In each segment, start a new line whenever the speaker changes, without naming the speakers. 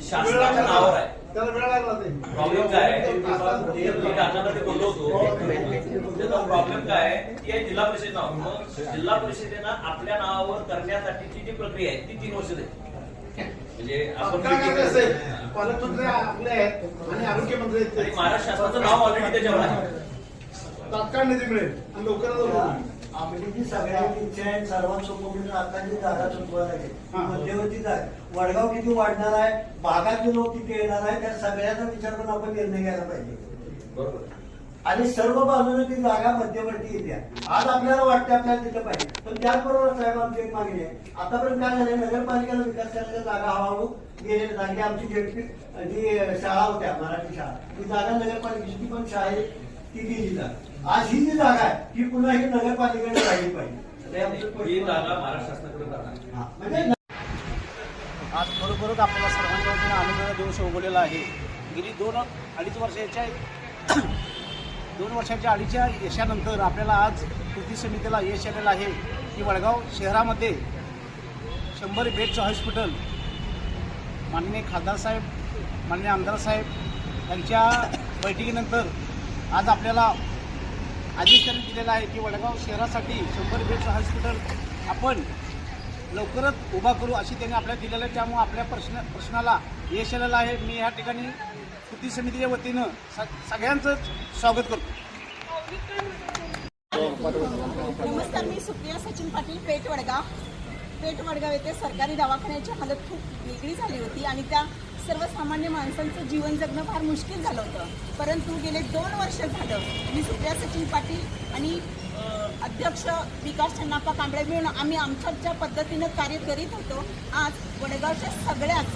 शासनाच्या नावावर आहे.
त्याला वेळ लागला ते.
प्रॉब्लेम काय आहे? प्रॉब्लेम काय आहे? की हे जिल्हा परिषद नाव. मग जिल्हा परिषदेनं आपल्या नावावर करण्यासाठीची जी प्रक्रिया आहे ती तीन वर्ष देते. म्हणजे आपण
आहे? पालकमंत्री आपले आहेत आणि
आणि
ते.
महाराष्ट्र शासनाचं नाव ऑलरेडी त्याच्यावर आहे.
तात्काळ निधी मिळेल. आणि लवकरात लवकर.
आपली जी सगळ्यांची इच्छा आहे सर्वांसमोर आता जी जागा चुकवायला लागेल
हा.
मध्यवर्ती जागा. वडगाव किती वाढणार आहे भागातले लोक किती येणार आहे त्या सगळ्याचा विचार करून आपण निर्णय घ्यायला पाहिजे.
बरोबर.
आणि सर्व बाजूने ती जागा मध्यवर्ती येते आज आपल्याला वाटते आपल्याला तिथं पाहिजे. पण त्याचबरोबर साहेब आमची एक मागणी आहे. आतापर्यंत काय झालंय नगरपालिकेला विकास करण्याच्या जागा हळूहळू गेलेल्या जागी आमची जी शाळा होत्या मराठी शाळा. ती जागा नगरपालिकेची पण शाळेत ती दिली जाते आज ही जी जागा आहे ही पुन्हा ही नगरपालिकेने राहिली पाहिजे. म्हणजे
आज खरोखरच आपल्याला सर्वांच्या वतीनं आनंदाचा दिवस उगवलेला आहे. गेली दोन अडीच वर्षाच्या दोन वर्षाच्या अडीचच्या यशानंतर आपल्याला आज कृती समितीला यश आलेलं आहे. की वडगाव शहरामध्ये शंभर बेडचं हॉस्पिटल माननीय खासदार साहेब माननीय आमदार साहेब यांच्या बैठकीनंतर आज आपल्याला आदेश दिलेला आहे की वडगाव शहरासाठी शंभर बेडचं हॉस्पिटल आपण लवकरच उभा करू अशी त्यांनी आपल्याला दिलेलं आहे. त्यामुळे आपल्या प्रश्न प्रश्नाला यश आलेलं आहे. मी या ठिकाणी कृती समितीच्या वतीनं स सगळ्यांचं स्वागत करतो.
नमस्कार मी सुप्रिया सचिन पाटील पेठ वडगाव. पेठ वडगाव येथे सरकारी दवाखान्याची हालत खूप वेगळी झाली होती आणि त्या सर्वसामान्य माणसांचं जीवन जगणं फार मुश्किल झालं होतं. परंतु गेले दोन वर्ष झालं मी सुप्रिया सचिन पाटील आणि अध्यक्ष विकास चन्नाप्पा कांबळे मिळून आम्ही आमच्या ज्या पद्धतीनं कार्य करीत होतो. आज वडगावच्या सगळ्याच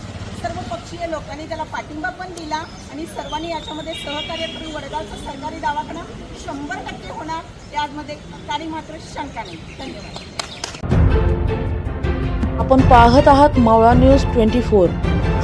सर्व पक्षीय लोकांनी त्याला पाठिंबा पण दिला आणि सर्वांनी याच्यामध्ये सहकार्य करून वडगावचा सरकारी दवाखाना शंभर टक्के होणार यामध्ये काही मात्र शंका नाही. धन्यवाद.
आपण पाहत आहात मावळा न्यूज ट्वेंटी फोर.